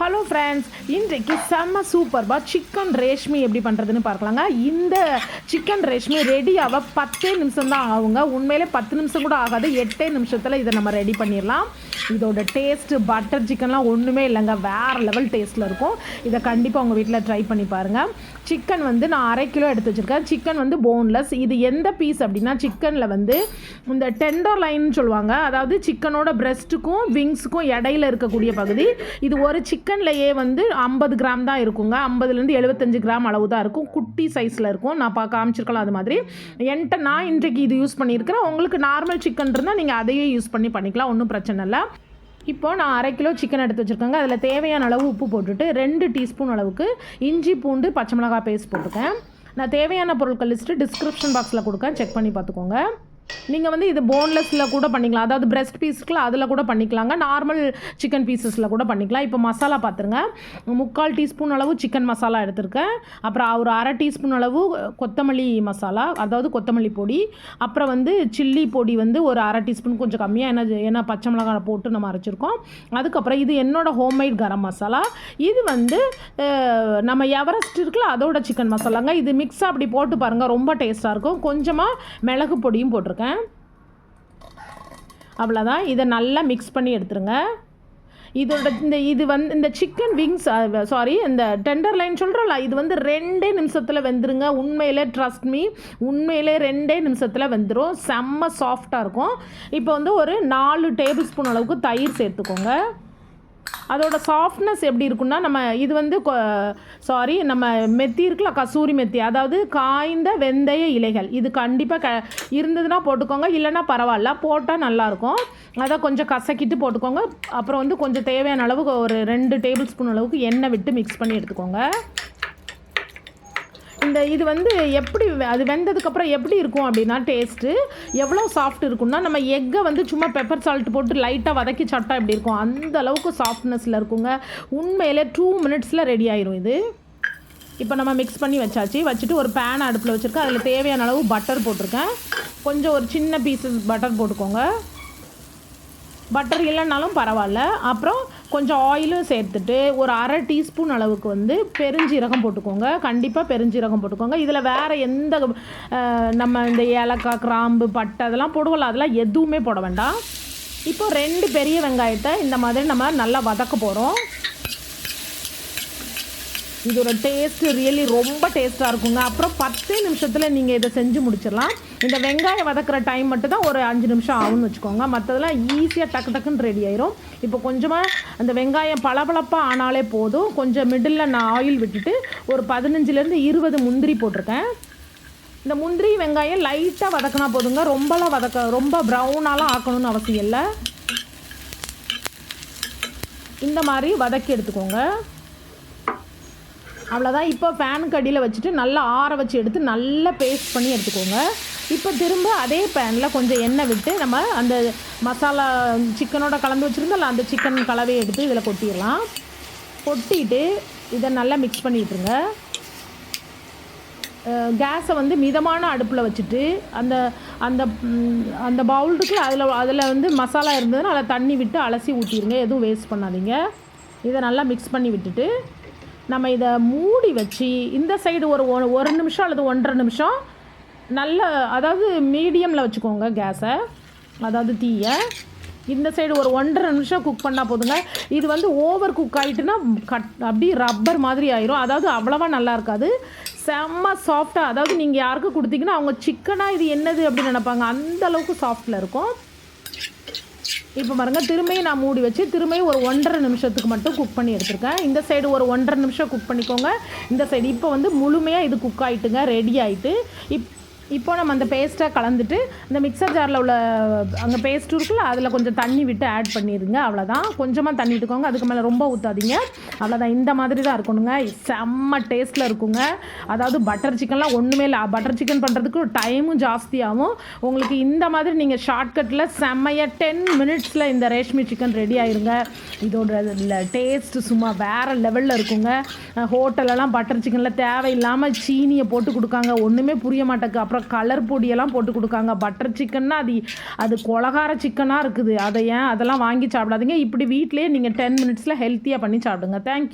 Hello friends இன்றைக்கு செம்ம சூப்பர்பா chicken Reshmi எப்படி பண்ணுறதுன்னு பார்க்கலாங்க. இந்த சிக்கன் ரேஷ்மி ரெடியாக பத்தே நிமிஷம் தான் ஆகுங்க. உண்மையிலே பத்து நிமிஷம் கூட ஆகாது. எட்டே நிமிஷத்தில் இதை நம்ம ரெடி பண்ணிடலாம். இதோட டேஸ்ட்டு பட்டர் சிக்கன்லாம் ஒன்றுமே இல்லைங்க. வேறு லெவல் டேஸ்ட்டில் இருக்கும். இதை கண்டிப்பாக உங்கள் வீட்டில் ட்ரை பண்ணி பாருங்கள் சிக்கன் வந்து நான் அரை கிலோ எடுத்து வச்சுருக்கேன். சிக்கன் வந்து போன்லெஸ் இது எந்த பீஸ் அப்படின்னா சிக்கனில் வந்து இந்த டெண்டர் லைன் சொல்லுவாங்க. அதாவது சிக்கனோட பிரெஸ்ட்டுக்கும் விங்ஸுக்கும் இடையில இருக்கக்கூடிய பகுதி. இது ஒரு சிக்கன் சிக்கன்லையே வந்து ஐம்பது கிராம் தான் இருக்குங்க. ஐம்பதுலேருந்து எழுபத்தஞ்சு கிராம் அளவு தான் இருக்கும். குட்டி சைஸில் இருக்கும். நான் பா காமிச்சிருக்கலாம் அது மாதிரி. என்கிட்ட நான் இன்றைக்கு இது யூஸ் பண்ணியிருக்கிறேன். உங்களுக்கு நார்மல் சிக்கன் இருந்தால் நீங்கள் அதையே யூஸ் பண்ணி பண்ணிக்கலாம். ஒன்றும் பிரச்சனை இல்லை. இப்போ நான் அரை கிலோ சிக்கன் எடுத்து வச்சுருக்கேங்க. அதில் தேவையான அளவு உப்பு போட்டுட்டு ரெண்டு டீஸ்பூன் அளவுக்கு இஞ்சி பூண்டு பச்சை மிளகாய் பேஸ்ட் போட்டுக்கேன். நான் தேவையான பொருட்கள் லிஸ்ட்டு டிஸ்கிரிப்ஷன் பாக்ஸில் கொடுக்கேன். செக் பண்ணி பார்த்துக்கோங்க. நீங்கள் வந்து இது போன்லெஸ்ஸில் கூட பண்ணிக்கலாம். அதாவது பிரெஸ்ட் பீஸ்க்குள்ள அதில் கூட பண்ணிக்கலாங்க. நார்மல் சிக்கன் பீசஸில் கூட பண்ணிக்கலாம். இப்போ மசாலா பார்த்துருங்க முக்கால் டீஸ்பூன் அளவு சிக்கன் மசாலா எடுத்திருக்கேன். அப்புறம் ஒரு அரை டீஸ்பூன் அளவு கொத்தமல்லி மசாலா அதாவது கொத்தமல்லி பொடி. அப்புறம் வந்து சில்லி பொடி வந்து ஒரு அரை டீஸ்பூன் கொஞ்சம் கம்மியாக ஏன்னா ஏன்னா பச்சை மிளகாய் போட்டு நம்ம அரைச்சிருக்கோம். அதுக்கப்புறம் இது என்னோடய ஹோம்மேட் கரம் மசாலா இது வந்து நம்ம எவரெஸ்ட் இருக்குல்ல அதோட சிக்கன் மசாலாங்க இது மிக்ஸாக அப்படி போட்டு பாருங்கள் ரொம்ப டேஸ்ட்டாக இருக்கும். கொஞ்சமாக மிளகு பொடியும் போட்டிருக்கேன். அவ்வளோதான். இதை நல்லா மிக்ஸ் பண்ணி எடுத்துருங்க. இதோட இந்த இது வந்து இந்த சிக்கன் விங்ஸ் சாரி இந்த டெண்டர் லைன் சொல்கிறோம்ல இது வந்து ரெண்டே நிமிஷத்தில் வெந்துருங்க. உண்மையிலே ட்ரஸ்ட் மீ உண்மையிலே ரெண்டே நிமிஷத்தில் வெந்துடும் செம்ம சாஃப்டாக இருக்கும். இப்போ வந்து ஒரு நாலு டேபிள் ஸ்பூன் அளவுக்கு தயிர் சேர்த்துக்கோங்க. அதோட சாஃப்ட்னஸ் எப்படி இருக்குன்னா நம்ம இது வந்து சாரி நம்ம மெத்தி இருக்குல்ல கசூரி மெத்தி அதாவது காய்ந்த வெந்தய இலைகள். இது கண்டிப்பாக க இருந்ததுன்னா போட்டுக்கோங்க இல்லைன்னா பரவாயில்ல போட்டால் நல்லாயிருக்கும். அதை கொஞ்சம் கசக்கிட்டு போட்டுக்கோங்க. அப்புறம் வந்து கொஞ்சம் தேவையான அளவுக்கு ஒரு ரெண்டு டேபிள் ஸ்பூன் அளவுக்கு எண்ணெய் விட்டு மிக்ஸ் பண்ணி எடுத்துக்கோங்க. இந்த இது வந்து எப்படி வெ- அது வெந்ததுக்கப்புறம் எப்படி இருக்கும் அப்படின்னா டேஸ்ட்டு எவ்வளோ சாஃப்ட் இருக்கும்னா நம்ம எக்கை வந்து சும்மா பெப்பர் சால்ட் போட்டு லைட்டாக வதக்கி சாப்பிட்டா எப்படி இருக்கும்? அந்த அளவுக்கு சாஃப்ட்னஸில் இருக்குங்க. உண்மையிலே டூ மினிட்ஸில் ரெடி ஆயிரும் இது. இப்போ நம்ம மிக்ஸ் பண்ணி வச்சாச்சு. வச்சுட்டு ஒரு பேன் அடுப்பில் வச்சுருக்கேன். அதில் தேவையான அளவு பட்டர் போட்டிருக்கேன். கொஞ்சம் ஒரு சின்ன பீசஸ் பட்டர் போட்டுக்கோங்க. பட்டர் இல்லைனாலும் பரவாயில்ல. அப்புறம் கொஞ்சம் ஆயிலும் சேர்த்துட்டு ஒரு அரை டீஸ்பூன் அளவுக்கு வந்து பெருஞ்சீரகம் போட்டுக்கோங்க. கண்டிப்பாக பெருஞ்சீரகம் போட்டுக்கோங்க. இதில் வேறு எந்த நம்ம இந்த ஏலக்காய் கிராம்பு பட்டை அதெல்லாம் போடுவோம்ல அதெல்லாம் எதுவுமே போட வேண்டாம். இப்போ ரெண்டு பெரிய வெங்காயத்தை இந்த மாதிரி நம்ம நல்லா வதக்க போகிறோம் இதோட டேஸ்ட்டு ரியலி ரொம்ப டேஸ்ட்டாக இருக்குங்க. அப்புறம் பத்து நிமிஷத்தில் நீங்கள் இதை செஞ்சு முடிச்சிடலாம். இந்த வெங்காயம் வதக்குற டைம் மட்டும் தான் ஒரு அஞ்சு நிமிஷம் ஆகும்னு வச்சுக்கோங்க. மற்றதெல்லாம் ஈஸியாக டக்கு டக்குன்னு ரெடி ஆயிரும். இப்போ கொஞ்சமாக அந்த வெங்காயம் பளபளப்பாக ஆனாலே போதும். கொஞ்சம் மிடில் நான் ஆயில் விட்டுட்டு ஒரு பதினஞ்சுலேருந்து இருபது முந்திரி போட்டிருக்கேன். இந்த முந்திரி வெங்காயம் லைட்டாக வதக்கினா போதுங்க. ரொம்பலாம் வதக்க ரொம்ப ப்ரௌனாலாம் ஆக்கணும்னு அவசியம் இல்லை. இந்த மாதிரி வதக்கி எடுத்துக்கோங்க. அவ்வளோதான் இப்போ ஃபேனுக்கு அடியில் வச்சுட்டு நல்லா ஆற வச்சு எடுத்து நல்லா பேஸ்ட் பண்ணி எடுத்துக்கோங்க. இப்போ திரும்ப அதே பேனில் கொஞ்சம் எண்ணெய் விட்டு நம்ம அந்த மசாலா சிக்கனோட கலந்து வச்சுருந்தோம்ல அந்த சிக்கன் கலவையை எடுத்து இதில் கொட்டிடலாம். கொட்டிட்டு இதை நல்லா மிக்ஸ் பண்ணிட்டுருங்க கேஸை வந்து மிதமான அடுப்பில் வச்சுட்டு அந்த அந்த அந்த பவுல் அதில் அதில் வந்து மசாலா இருந்ததுன்னா அதில் தண்ணி விட்டு அலசி ஊற்றிடுங்க எதுவும் வேஸ்ட் பண்ணாதீங்க. இதை நல்லா மிக்ஸ் பண்ணி விட்டுட்டு நம்ம இதை மூடி வச்சு இந்த சைடு ஒரு ஒ- ஒரு நிமிஷம் அல்லது ஒன்றரை நிமிஷம் நல்ல அதாவது மீடியமில் வச்சுக்கோங்க கேஸை அதாவது தீயை. இந்த சைடு ஒரு ஒன்றரை நிமிஷம் குக் பண்ணால் போதுங்க. இது வந்து ஓவர் குக் ஆகிட்டுனா கட் அப்படியே ரப்பர் மாதிரி ஆயிரும். அதாவது அவ்வளவா நல்லா இருக்காது. செம்ம சாஃப்டாக அதாவது நீங்கள் யாருக்கு கொடுத்தீங்கன்னா அவங்க சிக்கனாக இது என்னது அப்படின்னு நினைப்பாங்க. அந்த அளவுக்கு சாஃப்டில் இருக்கும். இப்போ பாருங்க திரும்பியும் நான் மூடி வச்சு திரும்பியும் ஒரு ஒன்றரை நிமிஷத்துக்கு மட்டும் குக் பண்ணி எடுத்துருக்கேன். இந்த சைடு ஒரு ஒன்றரை நிமிஷம் குக் பண்ணிக்கோங்க. இந்த சைடு இப்போ வந்து முழுமையாக இது குக் ஆகிட்டுங்க ரெடி ஆகிட்டு இப் இப்போ நம்ம அந்த பேஸ்ட்டை கலந்துட்டு இந்த மிக்சர் ஜாரில் உள்ள அங்கே பேஸ்ட் இருக்குல்ல அதில் கொஞ்சம் தண்ணி விட்டு ஆட் பண்ணிடுங்க அவ்வளோதான் கொஞ்சமாக தண்ணி விட்டுக்கோங்க. அதுக்கு மேலே ரொம்ப ஊற்றாதீங்க அவ்வளோதான் இந்த மாதிரி தான் இருக்கணுங்க. செம்ம டேஸ்ட்டில் இருக்குங்க. அதாவது பட்டர் சிக்கன்லாம் ஒன்றுமே இல்லை. பட்டர் சிக்கன் பண்ணுறதுக்கு டைமும் ஜாஸ்தியாகும். உங்களுக்கு இந்த மாதிரி நீங்கள் ஷார்ட்கட்டில் செம்மையாக டென் மினிட்ஸில் இந்த ரேஷ்மி சிக்கன் ரெடி ஆயிருங்க. இதோட டேஸ்ட்டு சும்மா வேறு லெவலில் இருக்குங்க. ஹோட்டலெல்லாம் பட்டர் சிக்கனில் தேவையில்லாமல் சீனியை போட்டு கொடுக்காங்க. ஒன்றுமே புரிய மாட்டேங்குது. அப்புறம் அப்புறம் கலர் பொடியெல்லாம் போட்டு கொடுக்காங்க. பட்டர் சிக்கன்னா அது அது கொலகார சிக்கனாக இருக்குது. அதை ஏன் அதெல்லாம் வாங்கி சாப்பிடாதீங்க. இப்படி வீட்டிலேயே நீங்கள் டென் மினிட்ஸில் ஹெல்த்தியாக பண்ணி சாப்பிடுங்க. தேங்க்யூ